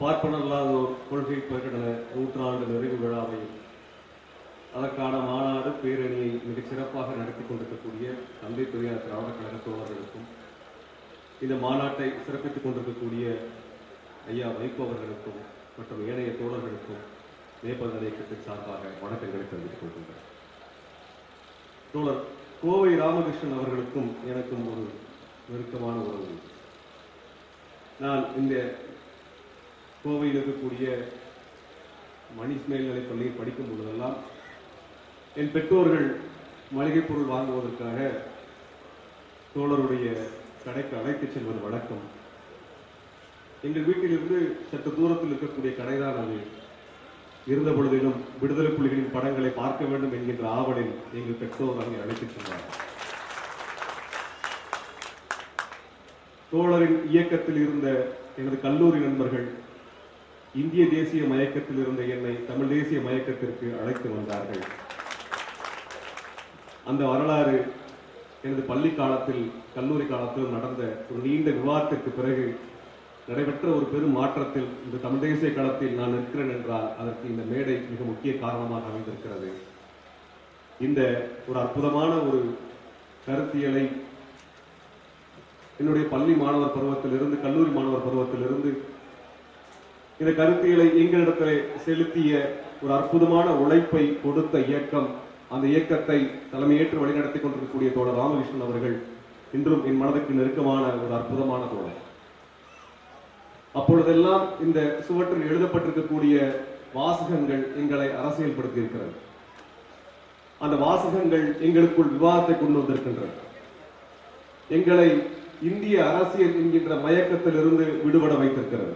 பார்ப்பனல்லாதோர் கொள்கை பிரகடன நூற்றாண்டு நிறைவு விழாவை அதற்கான மாநாடு பேரணியை மிகச் சிறப்பாக நடத்தி கொண்டிருக்கக்கூடிய தந்தை பெரியார் திராவிட கழக தோழர்களுக்கும் இந்த மாநாட்டை சிறப்பித்துக் கொண்டிருக்கக்கூடிய ஐயா வைகோ அவர்களுக்கும் மற்றும் ஏனைய தோழர்களுக்கும் நேபாள இயக்கத்தின் சார்பாக வணக்கங்களை தெரிவித்துக் கொள்கின்றேன். தோழர் கோவை ராமகிருஷ்ணன் அவர்களுக்கும் எனக்கும் ஒரு நெருக்கமான உறவு. நான் இந்த கோவையில் இருக்கக்கூடிய மணிஷ் மேல்நிலைப் பள்ளியில் படிக்கும் பொழுதெல்லாம் என் பெற்றோர்கள் மளிகைப் பொருள் வாங்குவதற்காக தோழருடைய கடைக்கு அழைத்துச் செல்வது வழக்கம். எங்கள் வீட்டிலிருந்து சற்று தூரத்தில் இருக்கக்கூடிய கடைதான் அது. இருந்த பொழுதிலும் விடுதலை புலிகளின் படங்களை பார்க்க வேண்டும் என்கின்ற ஆவலில் எங்கள் பெற்றோர் அங்கே அழைத்துச் சென்றார். தோழரின் இயக்கத்தில் இருந்த எனது கல்லூரி நண்பர்கள் இந்திய தேசிய மயக்கத்தில் இருந்த என்னை தமிழ் தேசிய மயக்கத்திற்கு அழைத்து வந்தார்கள். அந்த வரலாறு எனது பள்ளி காலத்தில் கல்லூரி காலத்தில் நடந்த ஒரு நீண்ட விவாதத்திற்கு பிறகு நடைபெற்ற ஒரு பெரும் மாற்றத்தில் இந்த தமிழ் தேசிய களத்தில் நான் நிற்கிறேன் என்றால் அதற்கு இந்த மேடை மிக முக்கிய காரணமாக அமைந்திருக்கிறது. இந்த ஒரு அற்புதமான ஒரு கருத்தியலை என்னுடைய பள்ளி மாணவர் பருவத்திலிருந்து கல்லூரி மாணவர் பருவத்திலிருந்து இந்த கருத்தியலை எங்களிடத்திலே செலுத்திய ஒரு அற்புதமான உழைப்பை கொடுத்த இயக்கம் அந்த இயக்கத்தை தலைமையேற்று வழிநடத்தி கொண்டிருக்கக்கூடிய தோழர் ராமகிருஷ்ணன் அவர்கள் இன்றும் என் மனதுக்கு நெருக்கமான ஒரு அற்புதமான தோழர். அப்பொழுதெல்லாம் இந்த சுவற்றில் எழுதப்பட்டிருக்கக்கூடிய வாசகங்கள் எங்களை அரசியல்படுத்தி இருக்கிறது அந்த வாசகங்கள் எங்களுக்குள் விவாதத்தை கொண்டு வந்திருக்கின்றன. எங்களை இந்திய அரசியல் என்கின்ற மயக்கத்திலிருந்து விடுபட வைத்திருக்கிறது.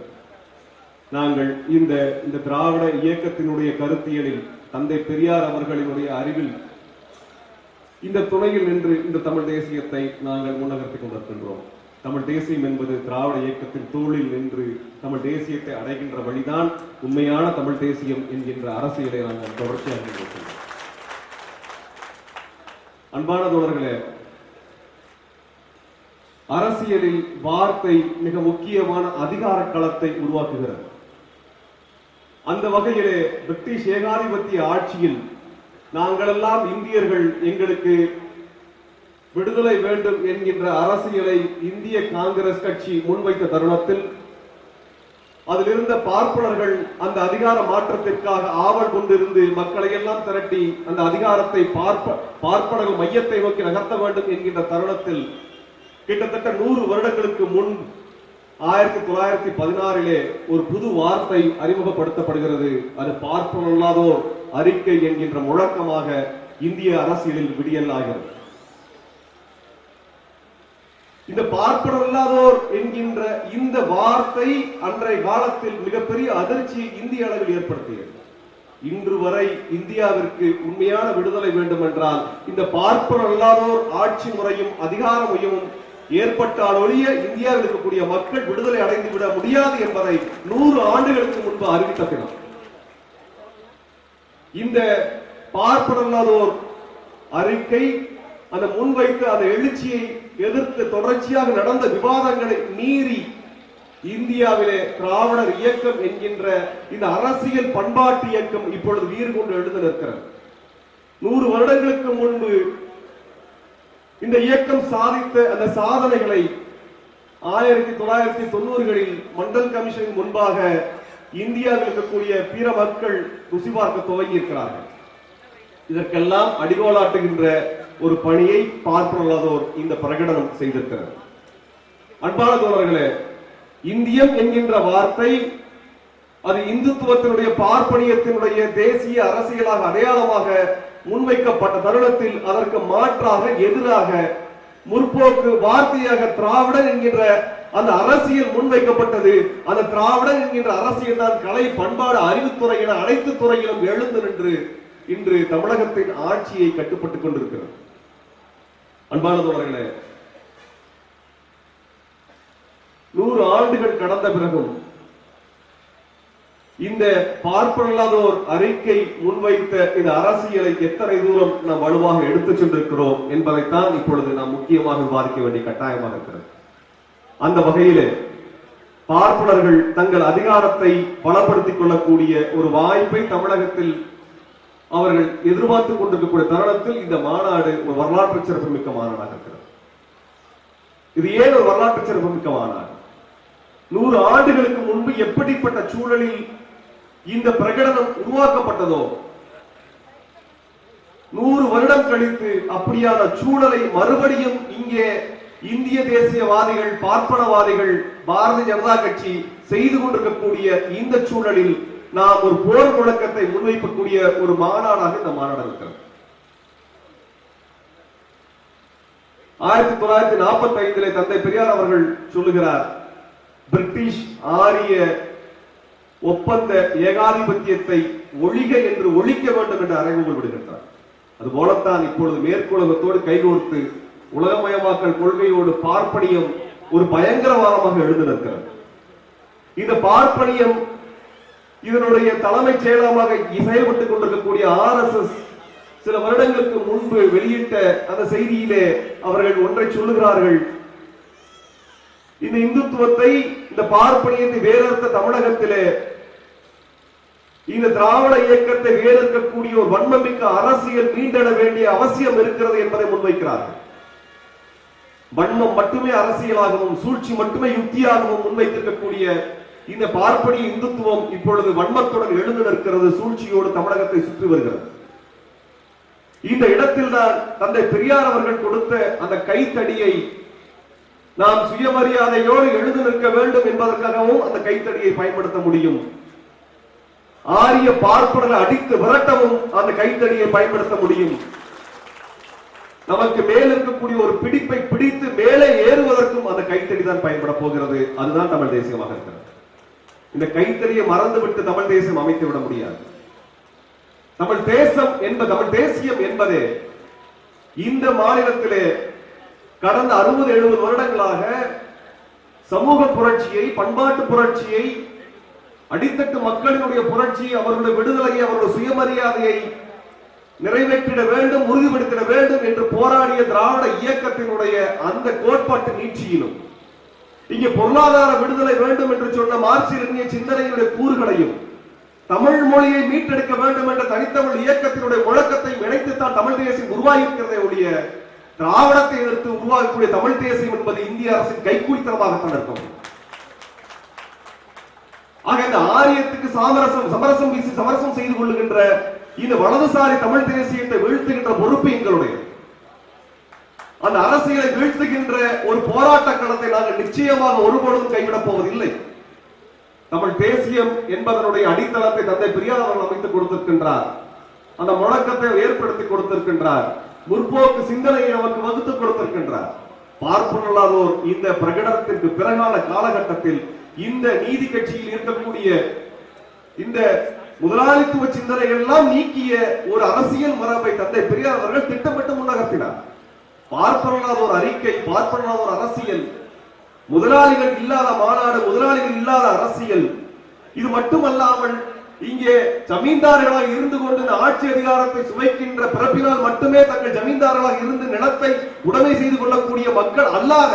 நாங்கள் இந்த இந்த திராவிட இயக்கத்தினுடைய கருத்தியலில் தந்தை பெரியார் அவர்களினுடைய அறிவில் இந்த துணையில் நின்று இந்த தமிழ் தேசியத்தை நாங்கள் முன்னகர்த்திக் கொண்டிருக்கின்றோம். தமிழ் தேசியம் என்பது திராவிட இயக்கத்தின் தோளில் நின்று தமிழ் தேசியத்தை அடைகின்ற வழிதான் உண்மையான தமிழ் தேசியம் என்கின்ற அரசியலை நாங்கள் தொடர்ச்சியாக அன்பான தோழர்களே அரசியலில் வார்த்தை மிக முக்கியமான அதிகார களத்தை உருவாக்குகிறது. அந்த வகையிலே பிரிட்டிஷ் ஏகாதிபத்திய ஆட்சியில் நாங்களெல்லாம் இந்தியர்கள் எங்களுக்கு விடுதலை வேண்டும் என்கின்ற அரசியலை இந்திய காங்கிரஸ் கட்சி முன்வைத்த தருணத்தில் அதில் இருந்த பார்ப்பனர்கள் அந்த அதிகார மாற்றத்திற்காக ஆவல் கொண்டிருந்து மக்களை எல்லாம் திரட்டி அந்த அதிகாரத்தை பார்ப்ப பார்ப்பனர்கள் மையத்தை நோக்கி நகர்த்த வேண்டும் என்கின்ற தருணத்தில் கிட்டத்தட்ட நூறு வருடங்களுக்கு முன் ஆயிரத்தி தொள்ளாயிரத்தி பதினாறிலே ஒரு புது வார்த்தை அறிமுகப்படுத்தப்படுகிறது. அது பார்ப்பனல்லாதோர் அறிக்கை என்கின்ற முழக்கமாக இந்திய அரசியலில் விடியல் ஆகிறது. இந்த பார்ப்பனல்லாதோர் என்கின்ற இந்த வார்த்தை அன்றைய காலத்தில் மிகப்பெரிய அதிர்ச்சியை இந்திய அளவில் ஏற்படுத்தியது. இன்று வரை இந்தியாவிற்கு உண்மையான விடுதலை வேண்டும் என்றால் இந்த பார்ப்பனல்லாதோர் ஆட்சி முறையும் அதிகார மையமும் ஏற்பட்டால் ஒழிய இந்தியாவில் இருக்கக்கூடிய மக்கள் விடுதலை அடைந்து விட முடியாது என்பதை நூறு ஆண்டுகளுக்கு முன்பு அறிவித்த தினம் இந்த பார்ப்பனல்லாதோர் அறிக்கை அந்த முன்வைத்து அந்த எழுச்சியை எதிர்த்து தொடர்ச்சியாக நடந்த விவாதங்களை மீறி இந்தியாவிலே திராவிடர் இயக்கம் என்கின்ற இந்த அரசியல் பண்பாட்டு இயக்கம் இப்பொழுது வீறு கொண்டு எழுந்து நிற்கிறது. நூறு வருடங்களுக்கு முன்பு இந்த இயக்கம் சாதித்த அந்த சாதனைகளை ஆயிரத்தி தொள்ளாயிரத்தி தொண்ணூறுகளில் மண்டல் கமிஷன் முன்பாக இந்தியாவில் இருக்கக்கூடிய பிற மக்கள் ருசி பார்க்க துவங்கி இருக்கிறார்கள் இதற்கெல்லாம் அடிகோலாட்டுகின்ற ஒரு பணியை பார்ப்பனல்லாதோர் இந்த பிரகடனம் செய்திருக்கிறார் அன்பான தோழர்களே இந்தியம் என்கின்ற வார்த்தை அது இந்துத்துவத்தினுடைய பார்ப்பனியத்தினுடைய தேசிய அரசியலாக அடையாளமாக முன்வைக்கப்பட்ட தருணத்தில் அதற்கு மாற்றாக எதிராக முற்போக்கு வார்த்தையாக திராவிடன் என்கின்ற அந்த அரசியல் முன்வைக்கப்பட்டது. அந்த திராவிடன் என்கின்ற அரசியல் தான் கலை பண்பாடு அறிவுத்துறை என அனைத்து துறையிலும் எழுந்து நின்று இன்று தமிழகத்தின் ஆட்சியை கட்டுப்பட்டுக் கொண்டிருக்கிறது. அன்பான தோழர்களே நூறு ஆண்டுகள் கடந்த பிறகும் இந்த பார்ப்பனல்லாதோர் அறிக்கை முன்வைத்த இந்த அரசியலை எத்தனை தூரம் நாம் வலுவாக எடுத்துச் சென்றிருக்கிறோம் என்பதைத்தான் இப்பொழுது நாம் முக்கியமாக விவாதிக்க வேண்டிய கட்டாயமாக இருக்கிறது. அந்த வகையிலே பார்ப்பனர்கள் தங்கள் அதிகாரத்தை பலப்படுத்திக் கொள்ளக்கூடிய ஒரு வாய்ப்பை தமிழகத்தில் அவர்கள் எதிர்பார்த்துக் கொண்டிருக்கக்கூடிய தருணத்தில் இந்த மாநாடு ஒரு வரலாற்று சிறப்புமிக்க மாநாடாக இருக்கிறது. இது ஏன் ஒரு வரலாற்று சிறப்புமிக்க மாநாடு? நூறு ஆண்டுகளுக்கு முன்பு எப்படிப்பட்ட சூழலில் இந்த பிரகடனம் உருவாக்கப்பட்டதோ? நூறு வருடம் கழித்து அப்படியான சூழலை மறுபடியும் இங்கே இந்திய தேசியவாதிகள் பார்ப்பனவாதிகள் பாரதிய ஜனதா கட்சி செய்து கொண்டிருக்கக்கூடிய இந்த சூழலில் நாம் ஒரு போர் முழக்கத்தை முன்வைக்கக்கூடிய ஒரு மாநாடாக இந்த மாநாடு இருக்கிறது. ஆயிரத்தி தொள்ளாயிரத்தி நாற்பத்தி ஐந்திலே தந்தை பெரியார் அவர்கள் சொல்லுகிறார் பிரிட்டிஷ் ஆரிய ஒப்பந்த ஏகாதிபத்தியத்தை ஒழிக என்று ஒழிக்க வேண்டும் என்று அறைகூவல் விடுகின்றார் அது போலத்தான் இப்பொழுது மேற்குலகத்தோடு கைகோர்த்து உலகமயமாக்கல் கொள்கையோடு பார்ப்பனியம் ஒரு பயங்கரவாதமாக எழுந்து நிற்கிறது. இந்த பார்ப்பனியம் இதனுடைய தலைமைச் செயலகமாக செயல்பட்டுக் கொண்டிருக்கக்கூடிய ஆர் சில வருடங்களுக்கு முன்பு வெளியிட்ட அந்த செய்தியிலே அவர்கள் ஒன்றை சொல்லுகிறார்கள். இந்த இந்துத்துவத்தை இந்த பார்ப்பனியத்தை வேறறுத்த தமிழகத்திலே இந்த திராவிட இயக்கத்தை வேறறுக்கக்கூடிய ஒரு வன்மமிக்க அரசியல் மீண்டெட வேண்டிய அவசியம் இருக்கிறது என்பதை முன்வைக்கிறார்கள். வன்மம் மட்டுமே அரசியலாகவும் சூழ்ச்சி மட்டுமே யுக்தியாகவும் முன்வைத்திருக்கக்கூடிய இந்த பார்ப்பனிய இந்துத்துவம் இப்பொழுது வன்மத்துடன் எழுந்து நிற்கிறது சூழ்ச்சியோடு தமிழகத்தை சுற்றி வருகிறது. இந்த இடத்தில் தான் தந்தை பெரியார் அவர்கள் கொடுத்த அந்த கைத்தடியை நாம் சுயமரியாதையோடு எழுந்து நிற்க வேண்டும் என்பதற்காகவும் அந்த கைத்தடியை பயன்படுத்த முடியும். ஆரிய பார்ப்பனரை அடித்து விரட்டவும் அந்த கைத்தடியை பயன்படுத்த முடியும். நமக்கு மேல் இருக்கக்கூடிய ஒரு பிடிப்பை பிடித்து மேலே ஏறுவதற்கும் அந்த கைத்தடி தான் பயன்பட போகிறது. அதுதான் தமிழ் தேசியமாக இருக்கிறது. இந்த கைத்தறியை மறந்துவிட்டு தமிழ் தேசியம் அமைத்து விட முடியாது. தமிழ் தேசம் என்பது தமிழ் தேசியம் என்பதே இந்த மாநிலத்திலே கடந்த அறுபது எழுபது வருடங்களாக சமூக புரட்சியை பண்பாட்டு புரட்சியை அடித்தட்டு மக்களினுடைய புரட்சி அவர்களுடைய விடுதலையை அவருடைய சுயமரியாதையை நிறைவேற்றிட வேண்டும் உறுதிப்படுத்திட வேண்டும் என்று போராடிய திராவிட இயக்கத்தினுடைய அந்த கோட்பாட்டு நீட்சியிலும் இங்கே பொருளாதார விடுதலை வேண்டும் என்று சொன்ன மார்க்சிய சிந்தனையினுடைய கூறுகளையும் தமிழ் மொழியை மீட்டெடுக்க வேண்டும் என்ற தனித்தமிழ் இயக்கத்தினுடைய முழக்கத்தை இணைத்துத்தான் தமிழ் தேசம் உருவாகியிருக்கிறதே ஒழிய திராவிடத்தை எதிர்த்து உருவாகக்கூடிய தமிழ் தேசியம் என்பது இந்திய அரசின் கைக்கூலித்தனமாகத்தான் இருக்கும் ஆக இந்த ஆரியத்துக்கு சாமரசம் சமரசம் வீசி சமரசம் செய்து கொள்ளுகின்ற இந்த வலதுசாரி தமிழ் தேசியத்தை வீழ்த்துகின்ற பொறுப்பு எங்களுடைய அந்த அரசியலை வீழ்த்துகின்ற ஒரு போராட்ட களத்தை நாங்கள் நிச்சயமாக ஒருபொழுதும் கைவிடப் போவதில்லை. தமிழ் தேசியம் என்பதனுடைய அடித்தளத்தை தந்தை பெரியார் அவர்கள் அமைத்துக் கொடுத்திருக்கின்றார். அந்த முழக்கத்தை ஏற்படுத்தி கொடுத்திருக்கின்றார். முற்போக்கு சிந்தனையை அவருக்கு வகுத்து கொடுத்திருக்கின்றார். பார்ப்பனல்லாதோர் இந்த பிரகடனத்திற்கு பிறகான காலகட்டத்தில் இந்த நீதி கட்சியில் இருக்கக்கூடிய இந்த முதலாளித்துவ சிந்தனைகள் எல்லாம் நீக்கிய ஒரு அரசியல் மரபை தந்தை பெரியார் அவர்கள் திட்டமிட்டு முன்னகர்த்தினார். பார்ப்பனல்லாத ஒரு அறிக்கை பார்ப்பனல்லாத ஒரு அரசியல் முதலாளிகள் இல்லாத மாநாடு முதலாளிகள் இல்லாத அரசியல் இது மட்டுமல்லாமல் இங்கே ஜமீன்தார்களாக இருந்து கொண்டு ஆட்சி அதிகாரத்தை சுமைக்கின்ற பிறப்பினால் மட்டுமே தங்கள் ஜமீன்தார்களாக இருந்து நிலத்தை உடைமை செய்து கொள்ளக்கூடிய மக்கள் அல்லாத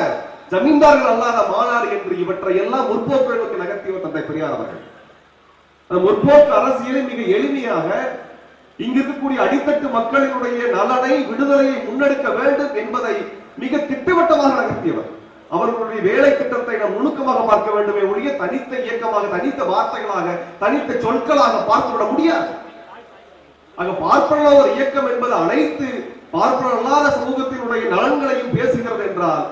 ஜமீன்தார்கள் அல்லாத மாநாடு என்று இவற்றை எல்லாம் முற்போக்கு நகர்த்தியவர் தந்தை பெரியார் அவர்கள். அந்த முற்போக்கு அரசியலை மிக எளிமையாக இங்கு இருக்கக்கூடிய அடித்தட்டு மக்களினுடைய நலனை விடுதலையை முன்னெடுக்க வேண்டும் என்பதை மிக திட்டவட்டமாக நகர்த்தியவர். அவர்களுடைய வேலை திட்டத்தை நாம் நுணுக்கமாக பார்க்க வேண்டுமே ஒழிய தனித்த இயக்கமாக தனித்த வார்த்தைகளாக தனித்த சொற்களாக பார்த்துவிட முடியாது. அங்க பார்ப்பன ஒரு இயக்கம் என்பது அனைத்து பார்ப்பன அல்லாத சமூகத்தினுடைய நலன்களையும் பேசுகிறது என்றால்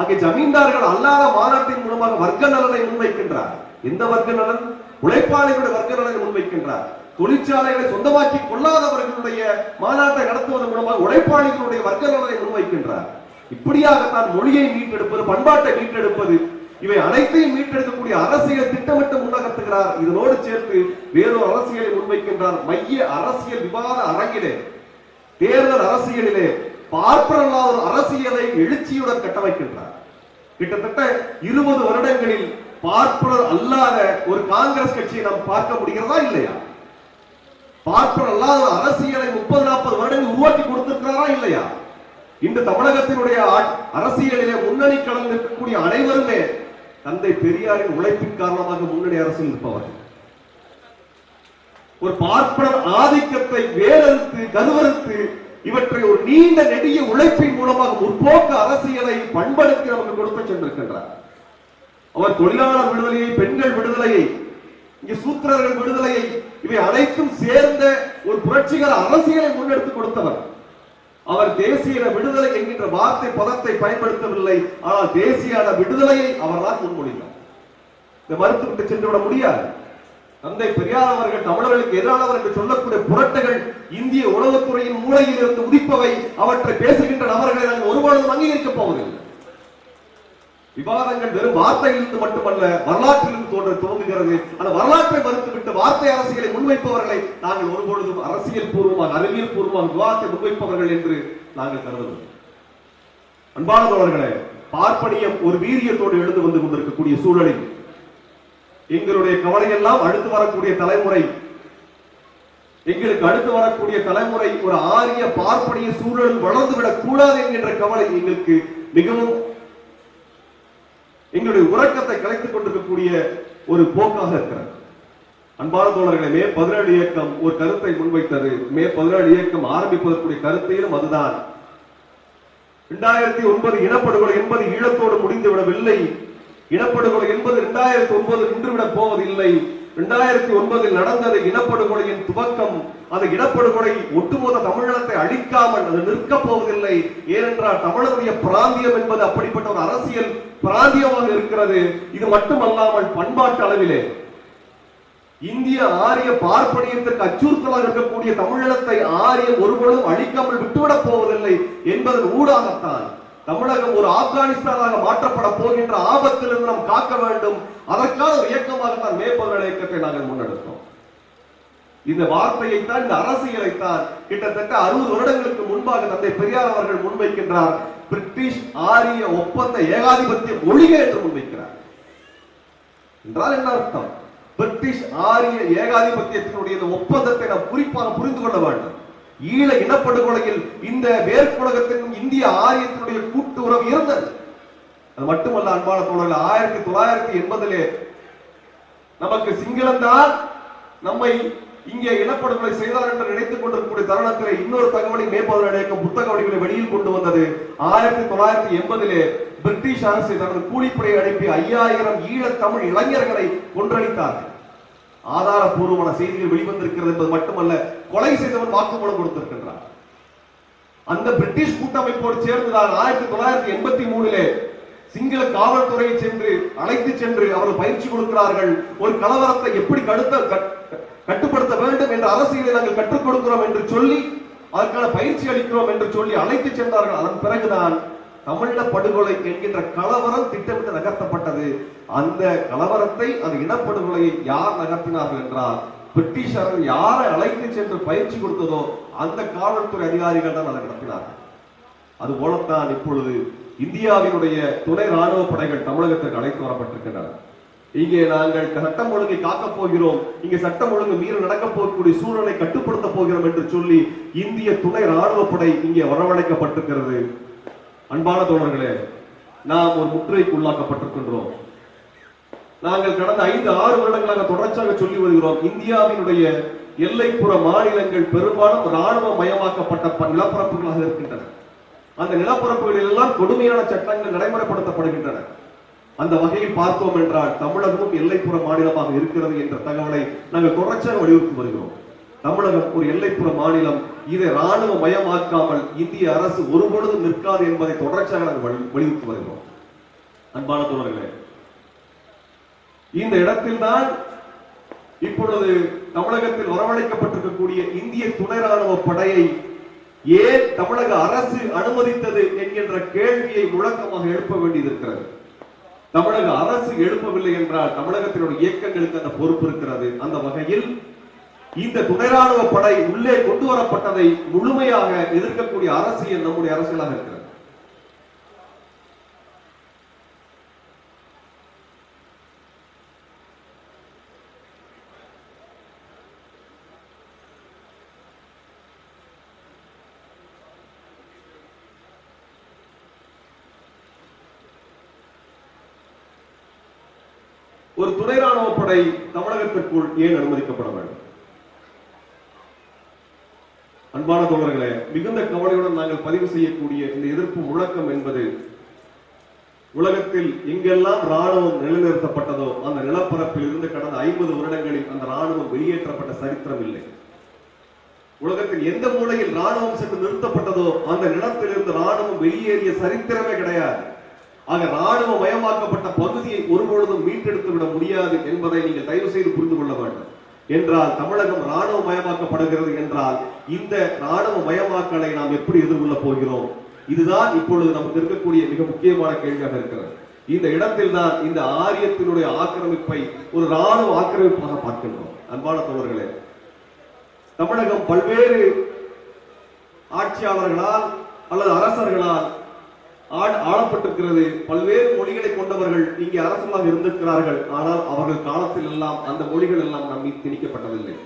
அங்கே ஜமீன்தார்கள் அல்லாத மாநாட்டின் மூலமாக வர்க்க நலனை முன்வைக்கின்றார். எந்த வர்க்க நலன்? உழைப்பாளிகளுடைய வர்க்க நலனை முன்வைக்கின்றார். தொழிற்சாலைகளை சொந்தமாக்கி கொள்ளாதவர்களுடைய மாநாட்டை நடத்துவதன் மூலமாக உழைப்பாளிகளுடைய வர்க்க நலனை முன்வைக்கின்றார். இப்படியாகத்தான் மொழியை மீட்டெடுப்பது பண்பாட்டை மீட்டெடுப்பது இவை அனைத்தையும் மீட்டெடுக்கக்கூடிய அரசியல் திட்டமிட்டு முன்னகர்த்துகிறார். இதனோடு சேர்த்து வேறொரு அரசியலை முன்வைக்கின்றார். மைய அரசியல் விவாத அரங்கிலே தேர்தல் அரசியலிலே பார்ப்பனல்லாத ஒரு அரசியலை எழுச்சியுடன் கட்டமைக்கின்றார். கிட்டத்தட்ட இருபது வருடங்களில் பார்ப்பனர் அல்லாத ஒரு காங்கிரஸ் கட்சியை நாம் பார்க்க முடிகிறதா இல்லையா? பார்ப்பனர் அல்லாத ஒரு அரசியலை முப்பது நாற்பது வருடங்கள் உருவாக்கி கொடுத்திருக்கிறாரா இல்லையா? இன்று தமிழகத்தினுடைய அரசியலிலே முன்னணி கலந்து இருக்கக்கூடிய அனைவருமே தந்தை பெரியாரின் உழைப்பின் காரணமாக முன்னணி அரசில் இருப்பவர்கள் ஒரு பார்ப்பனர் ஆதிக்கத்தை வேறறுத்து கருவறுத்து இவற்றை ஒரு நீண்ட நெடிய உழைப்பின் மூலமாக முற்போக்கு அரசியலை பண்படுத்தி நமக்கு கொடுத்து சென்றிருக்கின்றார். அவர் தொழிலாளர் விடுதலையை பெண்கள் விடுதலையை இங்கே சூத்திரர்கள் விடுதலையை இவை அனைத்தும் சேர்ந்த ஒரு புரட்சிகர அரசியலை முன்னெடுத்து கொடுத்தவர். அவர் தேசிய விடுதலை என்கின்ற வார்த்தை பதத்தை பயன்படுத்தவில்லை. ஆனால் தேசிய விடுதலையை அவர்தான் முன்மொழிந்தார் இந்த மறுத்துவிட்டு சென்று விட முடியாது. தந்தை பெரியார் அவர்கள் தமிழர்களுக்கு எதிரானவர் என்று சொல்லக்கூடிய புரட்டுகள் இந்திய உளவுத்துறையின் மூலையில் இருந்து உதிப்பவை. அவற்றை பேசுகின்ற நபர்களை நாங்கள் ஒருபொழுதும் அங்கீகரிக்கப் போவதில்லை. விவாதங்கள் வெறும் வார்த்தையிலிருந்து மட்டுமல்ல வரலாற்றிலிருந்து தோன்ற துவங்குகிறது. அந்த வரலாற்றை மறுத்துவிட்டு வார்த்தை அரசியலை முன்வைப்பவர்களை நாங்கள் ஒருபொழுதும் அரசியல் பூர்வமாக அறிவியல் பூர்வமாக விவாதத்தை முன்வைப்பவர்கள் என்று நாங்கள் கருதுவோம் அன்பான தோழர்களே பார்ப்பனியம் ஒரு வீரியத்தோடு எழுந்து வந்து கொண்டிருக்கக்கூடிய சூழலில் எங்களுடைய கவலையெல்லாம் அடுத்து வரக்கூடிய தலைமுறை எங்களுக்கு அடுத்து வரக்கூடிய தலைமுறை ஒரு ஆரிய பார்ப்பனிய சூழலில் வளர்ந்துவிடக் கூடாது என்கின்ற கவலை எங்களுக்கு மிகவும் எங்களுடைய உறக்கத்தை கலைத்துக் கொண்டிருக்கக்கூடிய ஒரு போக்காக இருக்கிறது. அன்பான தோழர்களே மே பதினேழு இயக்கம் ஒரு கருத்தை முன்வைத்தது. மே பதினேழு இயக்கம் ஆரம்பிப்பதற்குரிய கருத்தையும் அதுதான். இரண்டாயிரத்தி ஒன்பது இனப்படுகொலை என்பது ஈழத்தோடு முடிந்து விடவில்லை இனப்படுகொலை என்பது இரண்டாயிரத்தி ஒன்பது நின்றுவிடப் போவதில்லை. இரண்டாயிரத்தி ஒன்பதில் நடந்தது இனப்படுகொலையின் துவக்கம். அந்த இனப்படுகொலை ஒட்டுமொத்த தமிழகத்தை அழிக்காமல் அது நிற்கப் போவதில்லை. ஏனென்றால் தமிழருடைய பிராந்தியம் என்பது அப்படிப்பட்ட ஒரு அரசியல் பிராந்தியமாக இருக்கிறது. இது மட்டுமல்லாமல் பண்பாட்டு அளவிலே இந்திய ஆரிய பார்ப்பனியத்திற்கு அச்சுறுத்தலாக இருக்கக்கூடிய தமிழகத்தை ஆரியம் ஒருபொழுதும் அழிக்காமல் விட்டுவிடப் போவதில்லை என்பதன் ஊடாகத்தான் தமிழகம் ஒரு ஆப்கானிஸ்தானாக மாற்றப்பட போகின்ற ஆபத்திலிருந்து நாம் காக்க வேண்டும். அதற்கான ஒரு இயக்கமாகத்தான் தான் பதினேழு இயக்கத்தை நாங்கள் முன்னெடுத்தோம். இந்த வார்த்தையைத்தான் இந்த அரசியலைத்தான் கிட்டத்தட்ட அறுபது வருடங்களுக்கு முன்பாக தந்தை பெரியார் அவர்கள் முன்வைக்கின்றார். பிரிட்டிஷ் ஆரிய ஒப்பந்த ஏகாதிபத்தியம் மொழிகள் என்று முன்வைக்கிறார். என்றால் என்ன அர்த்தம்? பிரிட்டிஷ் ஆரிய ஏகாதிபத்தியத்தினுடைய ஒப்பந்தத்தை நாம் குறிப்பாக புரிந்து கொள்ள வேண்டும். ஈழ இனப்படுகொலையில் இந்த மேற்குலகத்திற்கும் இந்திய ஆரியத்தினுடைய கூட்டு உறவு இருந்தது. அது மட்டுமல்ல அன்பான தோழர்கள் ஆயிரத்தி தொள்ளாயிரத்தி எண்பதிலே நமக்கு சிங்களம்தான் நம்மை இங்கே இனப்படுகொலை செய்தார் என்று நினைத்துக் கொண்டிருக்கக்கூடிய தருணத்திலே இன்னொரு தகவலை மேற்பதில் இயக்கம் புத்தக வடிவிலே வெளியில் கொண்டு வந்தது. ஆயிரத்தி தொள்ளாயிரத்தி எண்பதிலே பிரிட்டிஷ் அரசு தனது கூலிப்படை அனுப்பி ஐயாயிரம் ஈழத் தமிழ் இளைஞர்களை கொன்றளித்தார் ஆதாரபூர்வமான செய்திகள் வெளிவந்திருக்கிறது என்பது மட்டுமல்ல கொலை செய்தவன் வாக்குமூலம் கொடுத்திருக்கின்றார். அந்த பிரிட்டிஷ் கூட்டமைப்போடு சேர்ந்துதான் ஆயிரத்தி தொள்ளாயிரத்தி எண்பத்தி மூணிலே சிங்கள காவல்துறையை சென்று அழைத்து சென்று அவர்கள் பயிற்சி கொடுக்கிறார்கள். ஒரு கலவரத்தை எப்படி கடுத்த கட்- கட்டுப்படுத்த வேண்டும் என்ற அரசியலை நாங்கள் கற்றுக் கொடுக்கிறோம் என்று சொல்லி அதற்கான பயிற்சி அளிக்கிறோம் என்று சொல்லி அழைத்து சென்றார்கள். அதன் பிறகுதான் தமிழ படுகொலை என்கின்ற கலவரம் திட்டமிட்டு நகர்த்தப்பட்டது. அந்த கலவரத்தை அந்த இனப்படுகொலையை யார் நகர்த்தினார்கள் என்றால் பிரிட்டிஷாரர் யாரை அழைத்து சென்று பயிற்சி கொடுத்ததோ அந்த காவல்துறை அதிகாரிகள் தான் அதை நடத்தினார்கள். அது போலத்தான் இப்பொழுது இந்தியாவினுடைய துணை ராணுவ படைகள் தமிழகத்திற்கு அழைத்து வரப்பட்டிருக்கின்றன. இங்கே நாங்கள் சட்டம் ஒழுங்கை காக்கப் போகிறோம். இங்கே சட்டம் ஒழுங்கு மீறி நடக்க போகக்கூடிய சூழலை கட்டுப்படுத்த போகிறோம் என்று சொல்லி இந்திய துணை ராணுவ படை இங்கே வரவழைக்கப்பட்டிருக்கிறது. அன்பான தோழர்களே நாம் ஒரு முற்றுகைக்கு உள்ளாக்கப்பட்டிருக்கின்றோம். நாங்கள் கடந்த ஐந்து ஆறு வருடங்களாக தொடர்ச்சியாக சொல்லி வருகிறோம். இந்தியாவினுடைய எல்லைப்புற மாநிலங்கள் பெரும்பாலும் ராணுவ மயமாக்கப்பட்ட ப- நிலப்பரப்புகளாக இருக்கின்றன. அந்த நிலப்பரப்புகளில் எல்லாம் கொடுமையான சட்டங்கள் நடைமுறைப்படுத்தப்படுகின்றன. அந்த வகையில் பார்த்தோம் என்றால் தமிழகமும் எல்லைப்புற மாநிலமாக இருக்கிறது என்ற தகவலை நாங்கள் தொடர்ச்சியாக வலியுறுத்தி வருகிறோம். தமிழகம் ஒரு எல்லைப்புற மாநிலம். இதை ராணுவ மயமாக்காமல் இந்திய அரசு ஒருபொழுதும் நிற்காது என்பதை தொடர்ச்சியாக நாங்கள் வலியுறுத்தி வருகிறோம். அன்பான தோழர்களே இந்த இடத்தில்தான் இப்பொழுது தமிழகத்தில் வரவழைக்கப்பட்டிருக்கக்கூடிய இந்திய துணை ராணுவ படையை ஏன் தமிழக அரசு அனுமதித்தது என்கின்ற கேள்வியை முழக்கமாக எழுப்ப வேண்டியது இருக்கிறது தமிழக அரசு எழுப்பவில்லை என்றால் தமிழகத்தினுடைய இயக்கங்களுக்கு அந்த பொறுப்பு இருக்கிறது. அந்த வகையில் இந்த துணை ராணுவ படை உள்ளே கொண்டு வரப்பட்டதை முழுமையாக எதிர்க்கக்கூடிய அரசியல் நம்முடைய அரசியலாக இருக்கிறது. ஒரு துணை ராணுவ படை தமிழகத்திற்குள் ஏன் அனுமதிக்கப்பட வேண்டும்? அன்பான தோழர்களே மிகுந்த கவலையுடன் நாங்கள் பதிவு செய்யக்கூடிய இந்த எதிர்ப்பு முழக்கம் என்பது உலகத்தில் எங்கெல்லாம் ராணுவம் நிலைநிறுத்தப்பட்டதோ அந்த நிலப்பரப்பில் இருந்து கடந்த ஐம்பது வருடங்களில் அந்த ராணுவம் வெளியேற்றப்பட்ட சரித்திரம் இல்லை. உலகத்தில் எந்த மூலையில் ராணுவம் சென்று நிறுத்தப்பட்டதோ அந்த நிலத்திலிருந்து ராணுவம் வெளியேறிய சரித்திரமே கிடையாது. ஆக ராணுவ மயமாக்கப்பட்ட பகுதியை ஒருபொழுதும் மீட்டெடுத்து விட முடியாது என்பதை நீங்கள் தயவு செய்து புரிந்து கொள்ள வேண்டும். என்றால் தமிழகம் ராணுவ மயமாக்கப்படுகிறது என்றால் இந்த ராணுவ மயமாக்கலை நாம் எப்படி எதிர்கொள்ள போகிறோம்? இதுதான் இப்பொழுது நமக்கு இருக்கக்கூடிய மிக முக்கியமான கேள்வியாக இருக்கிறது. இந்த இடத்தில் தான் இந்த ஆரியத்தினுடைய ஆக்கிரமிப்பை ஒரு ராணுவ ஆக்கிரமிப்பாக பார்க்கின்றோம். அன்பான தோழர்களே தமிழகம் பல்வேறு ஆட்சியாளர்களால் அல்லது அரசர்களால் ஆளப்பட்டிருக்கிறது. பல்வேறு மொழிகளை கொண்டவர்கள் இங்கே அரசர்களாக இருந்திருக்கிறார்கள். ஆனால் அவர்கள் காலத்தில் எல்லாம் அந்த மொழிகள் எல்லாம் நம் திணிக்கப்பட்டதில்லை.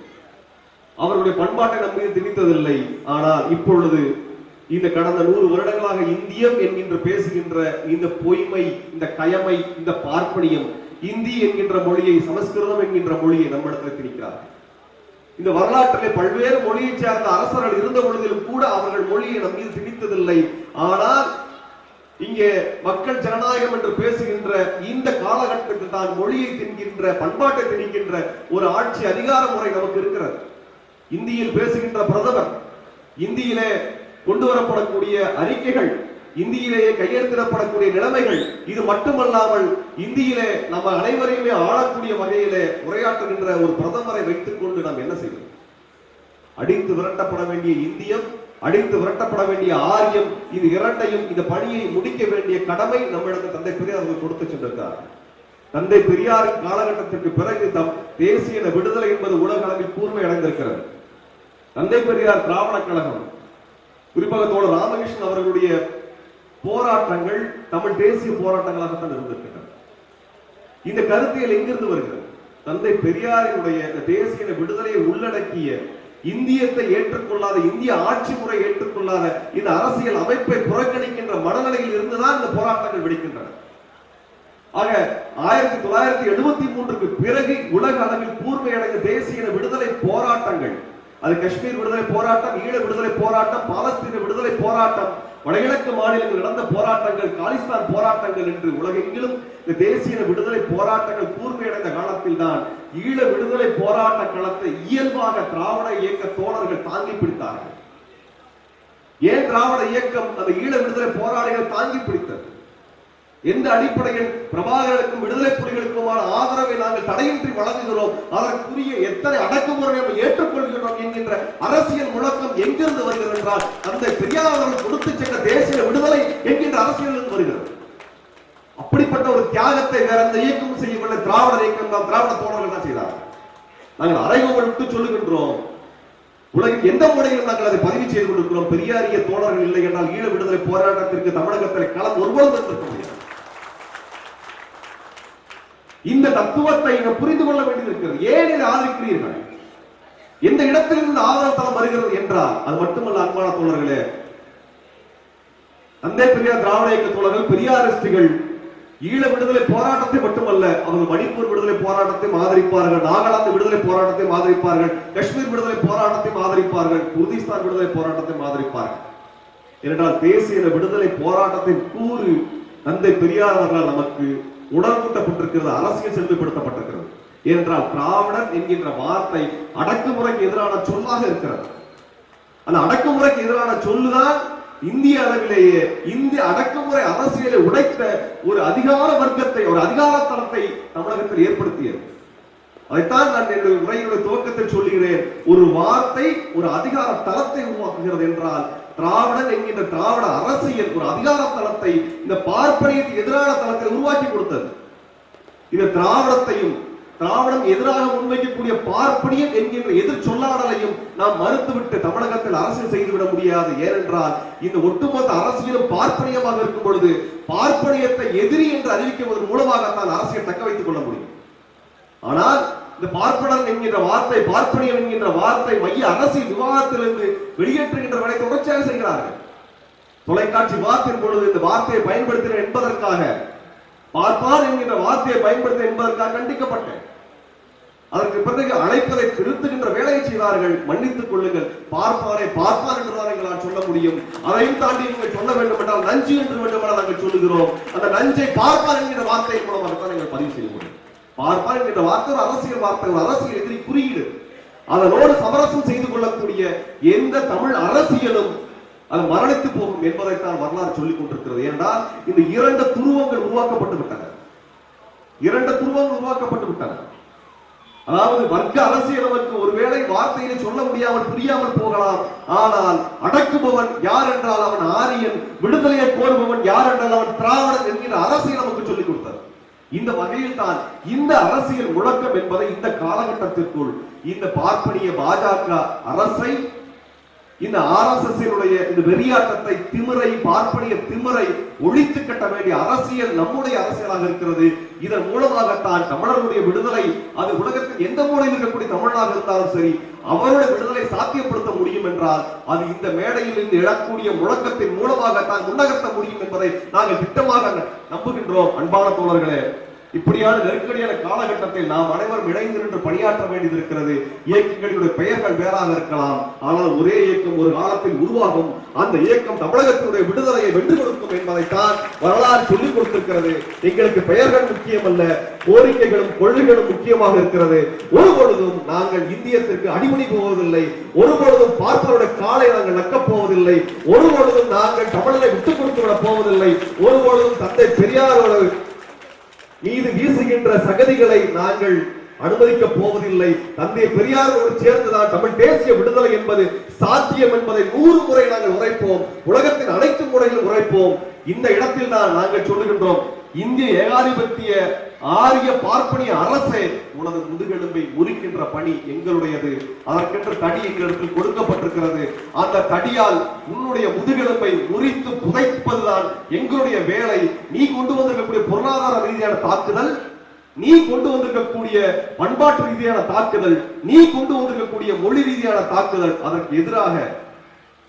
அவர்களுடைய பண்பாட்டை நம்பி திணித்ததில்லை. ஆனால் இப்பொழுது இந்த கடந்த நூறு வருடங்களாக இந்தியம் என்கின்ற பேசுகின்ற இந்த பொய்மை இந்த கயமை இந்த பார்ப்பனியம் இந்தி என்கின்ற மொழியை சமஸ்கிருதம் என்கின்ற மொழியை நம்மிடத்தில் திணிக்கிறார்கள் இந்த வரலாற்றிலே பல்வேறு மொழியைச் சேர்ந்த அரசர்கள் இருந்த பொழுதிலும் கூட அவர்கள் மொழியை நம்பி திணித்ததில்லை. ஆனால் இங்கே மக்கள் ஜனநாயகம் என்று பேசுகின்ற இந்த காலகட்டத்தில் தான் மொழியை தின்கின்ற பண்பாட்டை திணிக்கின்ற ஒரு ஆட்சி அதிகார முறை நமக்கு இருக்கிறது. இந்தியில் பேசுகின்ற பிரதமர் இந்தியிலே கொண்டு வரப்படக்கூடிய அறிக்கைகள் இந்தியிலேயே கையெழுத்திடப்படக்கூடிய நிலைமைகள் இது மட்டுமல்லாமல் இந்தியிலே நம்ம அனைவரையுமே ஆளக்கூடிய வகையிலே உரையாற்றுகின்ற ஒரு பிரதமரை வைத்துக் கொண்டு நாம் என்ன செய்வோம் அடித்து விரட்டப்பட வேண்டிய இந்தியம் அடித்து விரட்டப்பட வேண்டிய ஆரியம் இது இரண்டையும் இந்த பணியை முடிக்க வேண்டிய கடமை நம்மிடம் தந்தை பெரியார் அவர்கள் கொடுத்து சென்றிருக்கார் தந்தை பெரியாரின் காலகட்டத்திற்கு பிறகு தம் தேசிய விடுதலை என்பது உலக அளவில் கூர்மை அடைந்திருக்கிறது. தந்தை பெரியார் திராவிட கழகம் குறிப்பாக தோழர் ராமகிருஷ்ணன் அவர்களுடைய போராட்டங்கள் தமிழ் தேசிய போராட்டங்களாகத்தான் இருந்திருக்கின்றன. இந்த கருத்தியல் எங்கிருந்து வருகிறது? தந்தை பெரியாரினுடைய இந்த தேசிய விடுதலையை உள்ளடக்கிய இந்தியத்தை ஏற்றுக்கொள்ளாத இந்திய ஆட்சி முறை ஏற்றுக்கொள்ளாத இந்த அரசியல் அமைப்பை புறக்கணிக்கின்ற மனநிலையில் இருந்துதான் இந்த போராட்டங்கள் வெடிக்கின்றன. ஆக ஆயிரத்தி தொள்ளாயிரத்தி எழுபத்தி மூன்றுக்கு பிறகு உலக அளவில் கூர்மையடைந்த தேசிய விடுதலை போராட்டங்கள் அது காஷ்மீர் விடுதலை போராட்டம் ஈழ விடுதலை போராட்டம் பாலஸ்தீன விடுதலை போராட்டம் வடகிழக்கு மாநிலங்கள் நடந்த போராட்டங்கள் காலிஸ்தான் போராட்டங்கள் என்று உலகெங்கிலும் இந்த தேசிய விடுதலை போராட்டங்கள் கூர்மையடைந்த காலத்தில் தான் ஈழ விடுதலை போராட்ட களத்தை இயல்பாக திராவிட இயக்க தோழர்கள் தாங்கி பிடித்தார்கள். ஏன் திராவிட இயக்கம் அந்த ஈழ விடுதலை போராளிகள் தாங்கி பிடித்தது? எந்த அடிப்படையில் பிரபாகரனுக்கும் விடுதலை புலிகளுக்குமான ஆதரவை நாங்கள் தடையின்றி வழங்குகிறோம் அதற்குரிய எத்தனை அடக்குமுறை நம்ம ஏற்றுக்கொள்கிறோம் என்கின்ற அரசியல் முழக்கம் எங்கிருந்து வருகிறது என்றால் அந்த பெரியார் கொடுத்து சென்ற தேசிய விடுதலை என்கின்ற அரசியலிருந்து வருகிறது. அப்படிப்பட்ட ஒரு தியாகத்தை வேற எந்த இயக்கமும் செய்யவில்லை. திராவிட இயக்கம் தான். திராவிட தோழர்கள் தான் செய்தார் நாங்கள் அறைகோவல் விட்டு சொல்லுகின்றோம். உலகில் எந்த முறையில் நாங்கள் அதை பதிவு செய்து கொண்டிருக்கிறோம்? பெரியாரிய தோழர்கள் இல்லை என்றால் ஈழ விடுதலை போராட்டத்திற்கு தமிழகத்தில் களம் ஒருபோதும் இருந்திருக்க முடியாது. இந்த தத்துவத்தை நாம் புரிந்து கொள்ள வேண்டியிருக்கிறது ஏன் இதை ஆதரிக்கிறீர்கள்? எந்த இடத்திலிருந்து ஆதரவு தளம் வருகிறது என்றால் அது மட்டுமல்ல அன்பான தோழர்களே தந்தை பெரியார் திராவிட இயக்க தோழர்கள் பெரியாரிஸ்டுகள் ஈழ விடுதலை போராட்டத்தை மட்டுமல்ல அவர்கள் மணிப்பூர் விடுதலை போராட்டத்தை ஆதரிப்பார்கள் நாகாலாந்து விடுதலை போராட்டத்தை ஆதரிப்பார்கள் காஷ்மீர் விடுதலை போராட்டத்தை ஆதரிப்பார்கள் குர்திஸ்தான் விடுதலை போராட்டத்தை ஆதரிப்பார்கள். ஏனென்றால் தேசிய விடுதலை போராட்டத்தின் கூறு தந்தை பெரியார் அவர்களால் நமக்கு உணர்வூட்டப்பட்டிருக்கிறது அரசியல் செலுத்தப்படுத்தப்பட்டிருக்கிறது ஏனென்றால் திராவிடன் என்கின்ற வார்த்தை அடக்குமுறைக்கு எதிரான சொல்லாக இருக்கிறது. அந்த அடக்குமுறைக்கு எதிரான சொல்லுதான் இந்திய அளவிலேயே இந்திய அடக்குமுறை அரசியலை உடைத்த ஒரு அதிகார வர்க்கத்தை ஒரு அதிகார தளத்தை தமிழகத்தில் ஏற்படுத்தியது. அதைத்தான் நான் என்னுடைய உரையினுடைய துவக்கத்தில் சொல்லுகிறேன். ஒரு வார்த்தை ஒரு அதிகார தளத்தை உருவாக்குகிறது என்றால் திராவிடன் என்கின்ற திராவிட அரசியல் ஒரு அதிகார தளத்தை இந்த பார்ப்பனியத்துக்கு எதிரான தளத்தில் உருவாக்கி கொடுத்தது. இந்த திராவிடத்தையும் திராவிடம் எதிராக முன்வைக்கக்கூடிய பார்ப்பனியம் என்கின்ற எதிர் சொல்லாடலையும் நாம் மறுத்துவிட்டு தமிழகத்தில் அரசியல் செய்துவிட முடியாது. ஏனென்றால் இந்த ஒட்டுமொத்த அரசியலும் பார்ப்பனியமாக இருக்கும் பொழுது பார்ப்பனியத்தை எதிரி என்று அறிவிக்குவதன் மூலமாகத்தான் அரசியல் தக்க வைத்துக் கொள்ள முடியும். ஆனால் இந்த பார்ப்பனர் என்கின்ற வார்த்தை பார்ப்பனியம் என்கின்ற வார்த்தை மைய அரசியல் விவாதத்திலிருந்து வெளியேற்றுகின்ற வேலை தொடர்ச்சியாக செய்கிறார்கள். தொலைக்காட்சி விவாதத்தின் பொழுது இந்த வார்த்தையை பயன்படுத்தினர் என்பதற்காக பார்ப்பார் என்கின்ற வார்த்தையை பயன்படுத்த என்பதற்காக கண்டிக்கப்பட்டேன். அதற்கு பிறகு அழைப்பதை திருத்துகின்ற வேலையை செய்தார்கள். மன்னித்துக் கொள்ளுங்கள். பார்ப்பாரை பார்ப்பார் என்றுதான் எங்களால் சொல்ல முடியும். அதையும் தாண்டி நீங்கள் சொல்ல வேண்டும் என்றால் நஞ்சு என்று வேண்டுமென்றால் நாங்கள் சொல்லுகிறோம். அந்த நஞ்சை பார்ப்பார் என்கிற வார்த்தை மூலமாக தான் நீங்கள் பதிவு செய்ய முடியும். பார்ப்பார் என்கிற வார்த்தை ஒரு அரசியல் வார்த்தை ஒரு அரசியல் எதிரி குறியீடு. அதனோடு சமரசம் செய்து கொள்ளக்கூடிய எந்த தமிழ் அரசியலும் அது மரணித்து போகும் என்பதைத்தான் வரலாறு சொல்லிக் கொண்டிருக்கிறது. ஏனென்றால் இந்த இரண்டு துருவங்கள் உருவாக்கப்பட்டு விட்டன. இரண்டு துருவங்கள் உருவாக்கப்பட்டு விட்டன. அதாவது வர்க்க அரசியல் ஒருவேளை வார்த்தையிலே சொல்ல முடியாமல் புரியாமல் போகலாம். ஆனால் அடக்குபவன் யார் என்றால் அவன் ஆரியன் விடுதலையை கோருபவன் யார் என்றால் அவன் திராவிடன் என்கிற அரசியல் நமக்கு சொல்லிக் கொடுத்தார் இந்த வகையில் தான் இந்த அரசியல் முழக்கம் என்பதை இந்த காலகட்டத்திற்குள் இந்த பார்ப்பனிய பாஜக அரசை இந்த ஆர்எஸ்எஸ்னுடைய இந்த வெறியாட்டத்தை திமிரை பார்ப்பனிய திமிரை ஒழித்து கட்ட வேண்டிய அரசியல் நம்முடைய அரசியலாக இருக்கிறது. இதன் மூலமாகத்தான் தமிழர்களுடைய விடுதலை அது உலகத்தின் எந்த மூலையில் இருக்கக்கூடிய தமிழனாக இருந்தாலும் சரி அவருடைய விடுதலை சாத்தியப்படுத்த முடியும் என்றால் அது இந்த மேடையில் இருந்து எழக்கூடிய முழக்கத்தின் மூலமாகத்தான் முன்னகர்த்த முடியும் என்பதை நாங்கள் திட்டமாக நம்புகின்றோம். அன்பான தோழர்களே இப்படியான நெருக்கடியான காலகட்டத்தில் நாம் அனைவரும் இணைந்து நின்று பணியாற்ற வேண்டியது இருக்கிறது இயக்கங்களுடைய பெயர்கள் வேறாக இருக்கலாம். ஆனால் ஒரே இயக்கம் ஒரு காலத்தில் உருவாகும். அந்த இயக்கம் தமிழகத்தினுடைய விடுதலையை வென்று கொடுக்கும் என்பதைத்தான் வரலாறு சொல்லிக் கொடுத்திருக்கிறது. எங்களுக்கு பெயர்கள் முக்கியமல்ல கோரிக்கைகளும் கொள்கைகளும் முக்கியமாக இருக்கிறது. ஒரு பொழுதும் நாங்கள் இந்தியத்திற்கு அடிமணி போவதில்லை. ஒரு பொழுதும் பார்ப்பவருடைய காலை நாங்கள் நக்கப் போவதில்லை. ஒரு பொழுதும் நாங்கள் தமிழரை விட்டுக் கொடுத்து விட போவதில்லை. ஒரு பொழுதும் தந்தை பெரியாரோட மீது வீசுகின்ற சகதிகளை நாங்கள் அனுமதிக்க போவதில்லை. தந்தை பெரியாரோடு சேர்ந்துதான் தமிழ் தேசிய விடுதலை என்பது சாத்தியம் என்பதை நூறு முறை நாங்கள் உரைப்போம். உலகத்தின் அனைத்து முறையில் உரைப்போம். இந்த இடத்தில் தான் நாங்கள் சொல்லுகின்றோம். இந்திய ஏகாதிபத்திய ஆரிய பார்ப்பனிய அரசே உனது முதுகெலும்பை முறிக்கின்ற பணி எங்களுடையது. அதற்கென்று தடி எங்களிடத்தில் கொடுக்கப்பட்டிருக்கிறது. அந்த தடியால் உன்னுடைய முதுகெலும்பை முறித்து புதைப்பதுதான் எங்களுடைய வேலை. நீ கொண்டு வந்திருக்கக்கூடிய பொருளாதார ரீதியான தாக்குதல் நீ கொண்டு வந்திருக்கக்கூடிய பண்பாட்டு ரீதியான தாக்குதல் நீ கொண்டு வந்திருக்கக்கூடிய மொழி ரீதியான தாக்குதல். அதற்கு எதிராக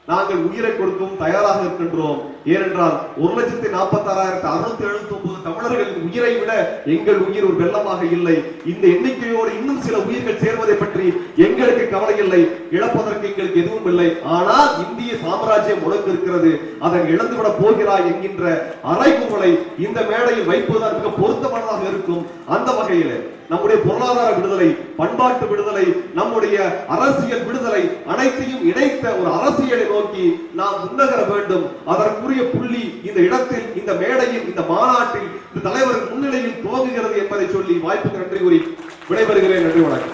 நாங்கள் உயிரை கொடுக்கவும் தயாராக இருக்கின்றோம். ஏனென்றால் ஒரு லட்சத்தி நாற்பத்தி ஆறாயிரத்தி அறுநூத்தி எழுபத்தி ஒன்பது தமிழர்களின் உயிரை விட எங்கள் உயிர் ஒரு வெள்ளமாக இல்லை. இந்த எண்ணிக்கையோடு இன்னும் சில உயிர்கள் சேர்வதை பற்றி எங்களுக்கு கவலை இல்லை. இழப்பதற்கு எங்களுக்கு எதுவும் இல்லை. ஆனால் இந்திய சாம்ராஜ்யம் உனக்கு இருக்கிறது அதை இழந்துவிட போகிறாய் என்கின்ற அறைகூவலை இந்த மேடையில் வைப்பதுதான் மிக பொருத்தமானதாக இருக்கும். அந்த வகையில் நம்முடைய பொருளாதார விடுதலை பண்பாட்டு விடுதலை நம்முடைய அரசியல் விடுதலை அனைத்தையும் இணைத்த ஒரு அரசியலை நோக்கி நாம் முன்னகர வேண்டும். அதற்குரிய புள்ளி இந்த இடத்தில் இந்த மேடையில் இந்த மாநாட்டில் இந்த தலைவர் முன்னிலையில் துவங்குகிறது என்பதை சொல்லி வாய்ப்புக்கு நன்றி கூறி விடைபெறுகிறேன். நன்றி வணக்கம்.